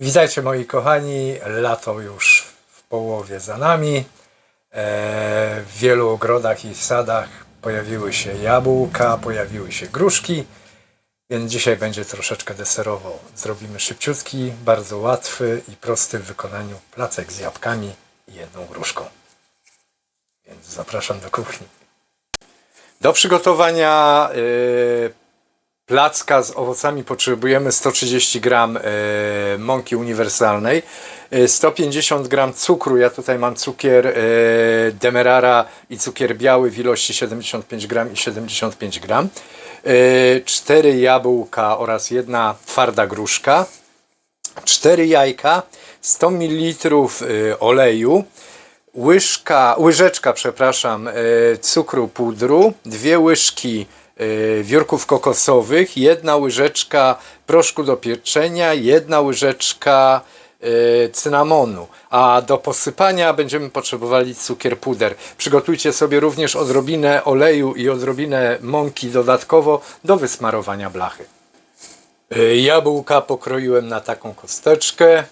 Witajcie moi kochani, lato już w połowie za nami. E, W wielu ogrodach i sadach pojawiły się jabłka, pojawiły się gruszki, więc dzisiaj będzie troszeczkę deserowo. Zrobimy szybciutki, bardzo łatwy i prosty w wykonaniu placek z jabłkami i jedną gruszką. Więc zapraszam do kuchni. Do przygotowania y, placka z owocami potrzebujemy 130 gram e, mąki uniwersalnej, e, 150 gram cukru. Ja tutaj mam cukier e, demerara i cukier biały w ilości 75 gram i 75 gram. E, 4 jabłka oraz jedna twarda gruszka. 4 jajka, 100 ml e, oleju, łyżka, łyżeczka, przepraszam, e, cukru pudru, dwie łyżki e, wiórków kokosowych, jedna łyżeczka proszku do pieczenia, jedna łyżeczka e, cynamonu, a do posypania będziemy potrzebowali cukier puder. Przygotujcie sobie również odrobinę oleju i odrobinę mąki dodatkowo do wysmarowania blachy. E, Jabłka pokroiłem na taką kosteczkę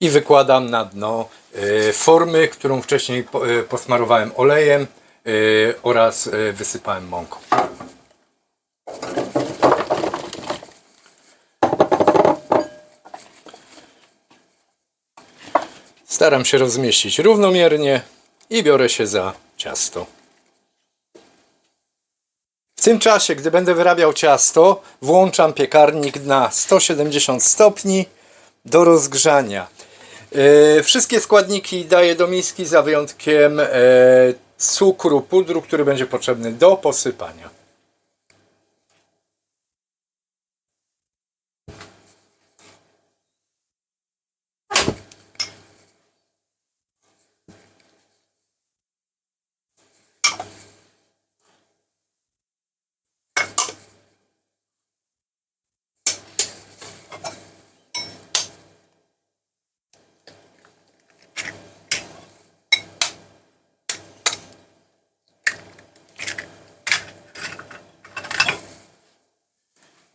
i wykładam na dno formy, którą wcześniej po- posmarowałem olejem oraz e, wysypałem mąką. Staram się rozmieścić równomiernie i biorę się za ciasto. W tym czasie, gdy będę wyrabiał ciasto, włączam piekarnik na 170 stopni do rozgrzania. E, Wszystkie składniki daję do miski za wyjątkiem cukru, pudru, który będzie potrzebny do posypania.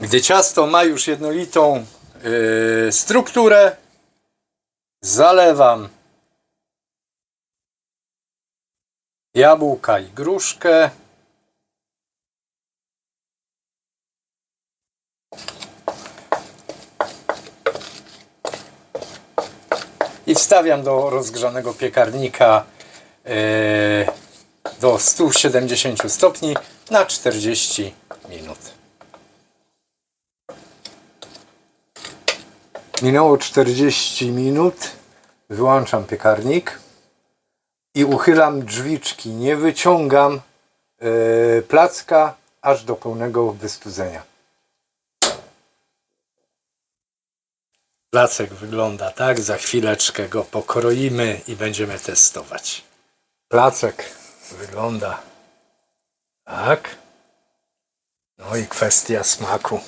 Gdy ciasto ma już jednolitą yy, strukturę, zalewam jabłka i gruszkę. I wstawiam do rozgrzanego piekarnika yy, do 170 stopni na 40 minut. Minęło 40 minut. Wyłączam piekarnik i uchylam drzwiczki. Nie wyciągam e, placka aż do pełnego wystudzenia. Placek wygląda tak. Za chwileczkę go pokroimy i będziemy testować. Placek wygląda tak. No i kwestia smaku.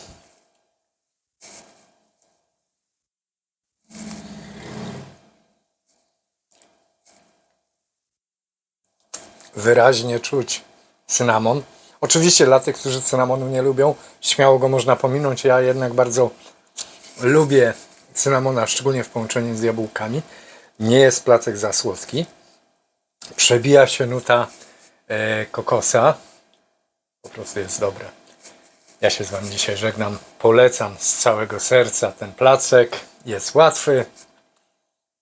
Wyraźnie czuć cynamon. Oczywiście dla tych, którzy cynamonu nie lubią, śmiało go można pominąć. Ja jednak bardzo lubię cynamona, szczególnie w połączeniu z jabłkami. Nie jest placek za słodki. Przebija się nuta e, kokosa. Po prostu jest dobre. Ja się z Wami dzisiaj żegnam. Polecam z całego serca ten placek. Jest łatwy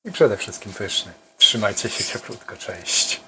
i przede wszystkim pyszny. Trzymajcie się cieplutko. Cześć.